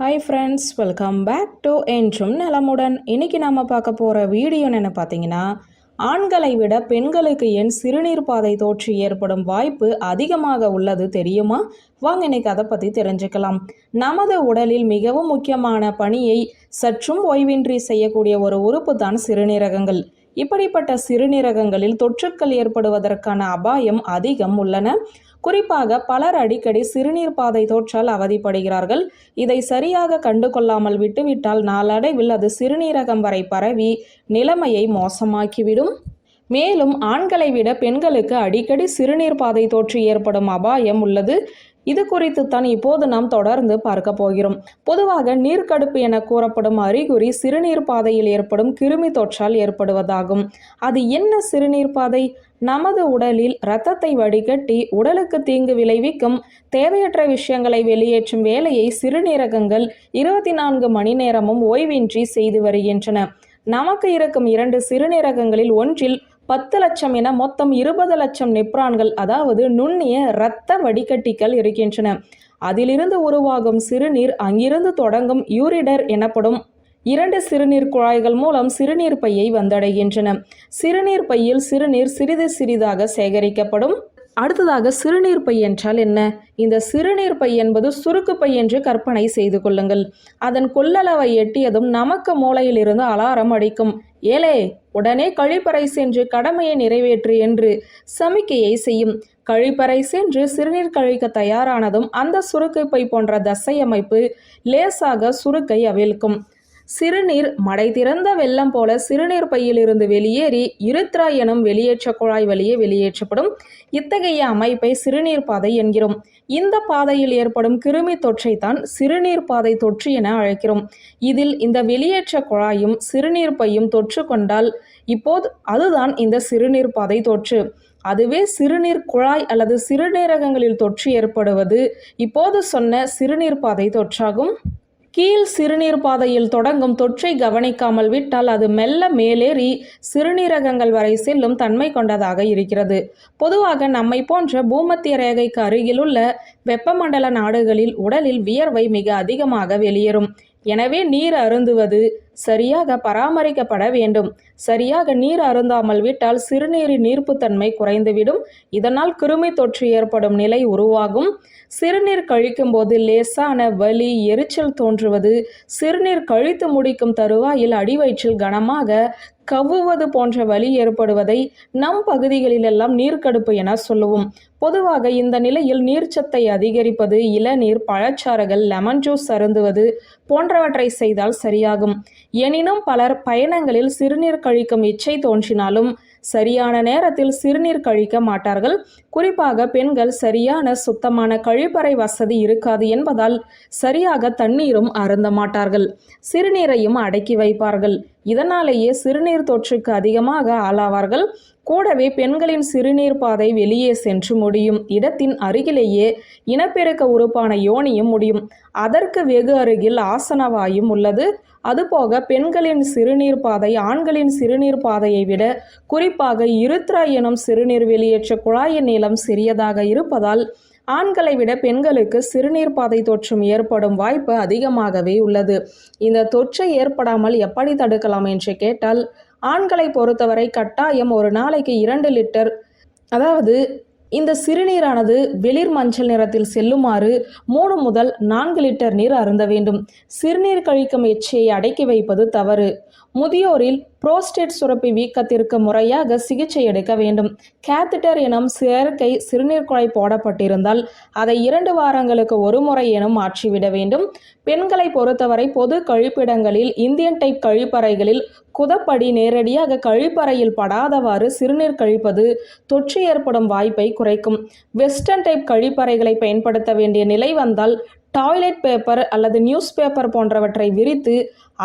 Hi friends welcome back to என்றும் நலமுடன் இன்னைக்கு நாம் பார்க்க போகிற வீடியோ என்ன பார்த்தீங்கன்னா ஆண்களை விட பெண்களுக்கு ஏன் சிறுநீர் பாதை தோற்று ஏற்படும் வாய்ப்பு அதிகமாக உள்ளது தெரியுமா? வாங்க இன்னைக்கு அதை பற்றி தெரிஞ்சுக்கலாம். நமது உடலில் மிகவும் முக்கியமான பணியை சற்றும் ஓய்வின்றி செய்யக்கூடிய ஒரு உறுப்பு தான் சிறுநீரகங்கள். இப்படிப்பட்ட சிறுநீரகங்களில் தொற்றுக்கள் ஏற்படுவதற்கான அபாயம் அதிகம் உள்ளன. குறிப்பாக பலர் அடிக்கடி சிறுநீர் பாதை தோற்றால் அவதிப்படுகிறார்கள். இதை சரியாக கண்டுகொள்ளாமல் விட்டுவிட்டால் நாளடைவில் அது சிறுநீரகம் வரை பரவி நிலைமையை மோசமாக்கிவிடும். மேலும் ஆண்களை விட பெண்களுக்கு அடிக்கடி சிறுநீர் பாதை தோற்று ஏற்படும் அபாயம் உள்ளது. இது குறித்து தான் இப்போது நாம் தொடர்ந்து பார்க்க போகிறோம். பொதுவாக நீர்க்கடுப்பு என கூறப்படும் அறிகுறி சிறுநீர் பாதையில் ஏற்படும் கிருமி தொற்றால் ஏற்படுவதாகும். அது என்ன சிறுநீர் பாதை? நமது உடலில் இரத்தத்தை வடிகட்டி உடலுக்கு தீங்கு விளைவிக்கும் தேவையற்ற விஷயங்களை வெளியேற்றும் வேலையை சிறுநீரகங்கள் இருபத்தி நான்கு மணி நேரமும் ஓய்வின்றி செய்து வருகின்றன. நமக்கு இருக்கும் இரண்டு சிறுநீரகங்களில் ஒன்றில் பத்து லட்சம் என மொத்தம் இருபது லட்சம் நெப்ரான்கள் அதாவது நுண்ணிய இரத்த வடிகட்டிகள் இருக்கின்றன. அதிலிருந்து உருவாகும் சிறுநீர் அங்கிருந்து தொடங்கும் யூரிடர் எனப்படும் இரண்டு சிறுநீர் குழாய்கள் மூலம் சிறுநீர் பையை வந்தடைகின்றன. சிறுநீர் பையில் சிறுநீர் சிறிது சிறிதாக சேகரிக்கப்படும் அடுத்ததாக சிறுநீர் பை என்றால் என்ன? இந்த சிறுநீர் பை என்பது சுருக்கு பை என்று கற்பனை செய்து கொள்ளுங்கள். அதன் கொள்ளளவை எட்டியதும் நமக்கு மூளையிலிருந்து அலாரம் அடிக்கும். ஏலே உடனே கழிப்பறை சென்று கடமையை நிறைவேற்று என்று சமிக்கையை செய்யும். கழிப்பறை சென்று சிறுநீர் கழிக்க தயாரானதும் அந்த சுருக்கை பை போன்ற தசை அமைப்பு லேசாக சுருக்கை அவிழ்க்கும். சிறுநீர் மடை திறந்த வெள்ளம் போல சிறுநீர் பையிலிருந்து வெளியேறி இருத்ரா எனும் வெளியேற்ற குழாய் வழியே வெளியேற்றப்படும் இத்தகைய அமைப்பை சிறுநீர் பாதை என்கிறோம். இந்த பாதையில் ஏற்படும் கிருமி தொற்றை தான் சிறுநீர் பாதை தொற்று என அழைக்கிறோம். இதில் இந்த வெளியேற்ற குழாயும் சிறுநீர் பையும் தொற்று கொண்டால் இப்போது அதுதான் இந்த சிறுநீர் பாதை தொற்று. அதுவே சிறுநீர் குழாய் அல்லது சிறுநீரகங்களில் தொற்று ஏற்படுவது இப்போது சொன்ன சிறுநீர் பாதை தொற்றாகும். கீழ் சிறுநீர் பாதையில் தொடங்கும் தொற்றை கவனிக்காமல் விட்டால் அது மெல்ல மேலேறி சிறுநீரகங்கள் வரை செல்லும் தன்மை கொண்டதாக இருக்கிறது. பொதுவாக நம்மை போன்ற பூமத்திய ரேகைக்கு அருகிலுள்ள வெப்பமண்டல நாடுகளில் உடலில் வியர்வை மிக அதிகமாக வெளியேறும். எனவே நீர் அருந்துவது சரியாக பராமரிக்கப்பட வேண்டும். சரியாக நீர் அருந்தாமல் விட்டால் சிறுநீரின் நீர்ப்புத்தன்மை குறைந்துவிடும். இதனால் கிருமி தொற்று ஏற்படும் நிலை உருவாகும். சிறுநீர் கழிக்கும் போது லேசான வலி எரிச்சல் தோன்றுவது. சிறுநீர் கழித்து முடிக்கும் தருவாயில் அடிவயிற்றில் கனமாக கவ்வுவது போன்ற வலி ஏற்படுவதை நம் பகுதிகளிலெல்லாம் நீர்க்கடுப்பு என சொல்லுவோம். பொதுவாக இந்த நிலையில் நீர்ச்சத்தை அதிகரிப்பது இளநீர் பழச்சாறுகள் லெமன் ஜூஸ் அருந்துவது போன்றவற்றை செய்தால் சரியாகும். எனினும் பலர் பயணங்களில் சிறுநீர் கழிக்கும் இச்சை தோன்றினாலும் சரியான நேரத்தில் சிறுநீர் கழிக்க மாட்டார்கள். குறிப்பாக பெண்கள் சரியான சுத்தமான கழிப்பறை வசதி இருக்காது என்பதால் சரியாக தண்ணீரும் அருந்த மாட்டார்கள். சிறுநீரையும் அடக்கி வைப்பார்கள். இதனாலேயே சிறுநீர் தொற்றுக்கு அதிகமாக ஆளாவார்கள். கூடவே பெண்களின் சிறுநீர் பாதை வெளியே சென்று முடியும். இடத்தின் அருகிலேயே இனப்பெருக்க உறுப்பான யோனியும் முடியும். அதற்கு வெகு அருகில் ஆசனவாயும் உள்ளது. அதுபோக பெண்களின் சிறுநீர் பாதை ஆண்களின் சிறுநீர் பாதையை விட குறிப்பாக இருத்ரா எனும் சிறுநீர் வெளியேற்ற குழாயின் நீளம் சிறியதாக இருப்பதால் ஆண்களை விட பெண்களுக்கு சிறுநீர் பாதை தொற்றும் ஏற்படும் வாய்ப்பு அதிகமாகவே உள்ளது. இந்த தொற்றை ஏற்படாமல் எப்படி தடுக்கலாம் என்று கேட்டால் ஆண்களை பொறுத்தவரை கட்டாயம் ஒரு நாளைக்கு இரண்டு லிட்டர் அதாவது இந்த சிறுநீரானது வெளிர் மஞ்சள் நிறத்தில் செல்லுமாறு மூணு முதல் நான்கு லிட்டர் நீர் அருந்த வேண்டும். சிறுநீர் கழிக்கும் எச்சையை அடக்கி வைப்பது தவறு. முதியோரில் புரோஸ்டேட் சுரப்பி வீக்கத்திற்கு முறையாக சிகிச்சை எடுக்க வேண்டும். கேத்திட்டர் எனும் செயற்கை சிறுநீர் குழாய் போடப்பட்டிருந்தால் அதை இரண்டு வாரங்களுக்கு ஒரு முறை எனும் மாற்றிவிட வேண்டும். பெண்களை பொறுத்தவரை பொது கழிப்பிடங்களில் இந்தியன் டைப் கழிப்பறைகளில் குதப்படி நேரடியாக கழிப்பறையில் படாதவாறு சிறுநீர் கழிப்பது தொற்று ஏற்படும் வாய்ப்பை குறைக்கும். வெஸ்டர்ன் டைப் கழிப்பறைகளை பயன்படுத்த வேண்டிய நிலை வந்தால் டாய்லெட் பேப்பர் அல்லது நியூஸ் பேப்பர் போன்றவற்றை விரித்து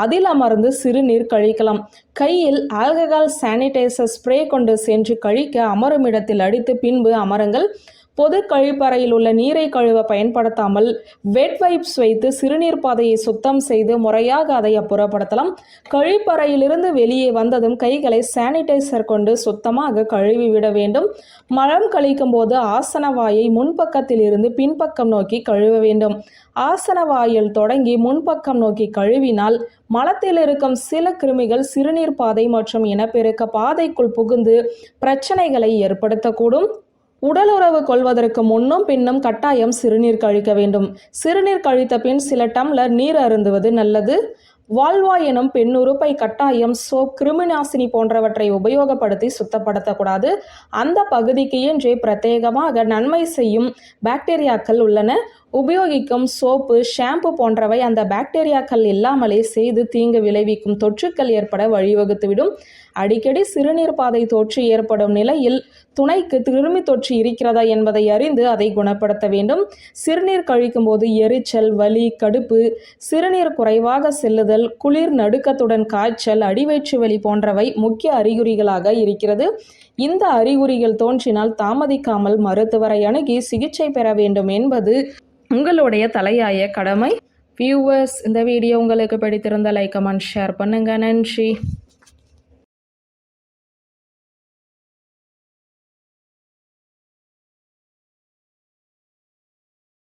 அதில் அமர்ந்து சிறுநீர் கழிக்கலாம். கையில் ஆல்கஹால் சானிடைசர் ஸ்ப்ரே கொண்டு சென்று கழிக்க அமரும் இடத்தில் அடித்து பின்பு அமருங்கள். பொது கழிப்பறையில் உள்ள நீரை கழுவ பயன்படுத்தாமல் வெட் வைப்ஸ் வைத்து சிறுநீர் பாதையை சுத்தம் செய்து முறையாக அதை அப்புறப்படுத்தலாம். கழிப்பறையிலிருந்து வெளியே வந்ததும் கைகளை சானிடைசர் கொண்டு சுத்தமாக கழுவி விட வேண்டும். மலம் கழிக்கும் போது ஆசன வாயை முன்பக்கத்தில் இருந்து பின்பக்கம் நோக்கி கழுவ வேண்டும். ஆசன வாயில் தொடங்கி முன்பக்கம் நோக்கி கழுவினால் மலத்தில் இருக்கும் சில கிருமிகள் சிறுநீர் பாதை மற்றும் இனப்பெருக்க பாதைக்குள் புகுந்து பிரச்சனைகளை ஏற்படுத்தக்கூடும். உடலுறவு கொள்வதற்கு முன்னும் பின்னும் கட்டாயம் சிறுநீர் கழிக்க வேண்டும். சிறுநீர் கழித்த பின் சில டம்ளர் நீர் அருந்துவது நல்லது. வால்வா எனும் பெண்ணுறுப்பை கட்டாயம் சோப் கிருமிநாசினி போன்றவற்றை உபயோகப்படுத்தி சுத்தப்படுத்தக்கூடாது. அந்த பகுதிக்கு என்றே பிரத்யேகமாக நன்மை செய்யும் பாக்டீரியாக்கள் உள்ளன. உபயோகிக்கும் சோப்பு ஷாம்பு போன்றவை அந்த பாக்டீரியாக்கள் இல்லாமலே செய்து தீங்கு விளைவிக்கும் தொற்றுக்கள் ஏற்பட வழிவகுத்துவிடும். அடிக்கடி சிறுநீர் பாதை தொற்று ஏற்படும் நிலையில் துணைக்கு கிருமி தொற்று இருக்கிறதா என்பதை அறிந்து அதை குணப்படுத்த வேண்டும். சிறுநீர் கழிக்கும் போது எரிச்சல் வலி கடுப்பு சிறுநீர் குறைவாக செல்லுதல் குளிர் நடுக்கத்துடன் காய்ச்சல் அடிவயிற்று வலி போன்றவை முக்கிய அறிகுறிகளாக இருக்கிறது. இந்த அறிகுறிகள் தோன்றினால் தாமதிக்காமல் மருத்துவரை அணுகி சிகிச்சை பெற வேண்டும் என்பது உங்களுடைய தலையாய கடமை. வியூவர்ஸ் இந்த வீடியோ உங்களுக்கு பிடித்திருந்த லைக் கமெண்ட் ஷேர் பண்ணுங்க. நன்றி.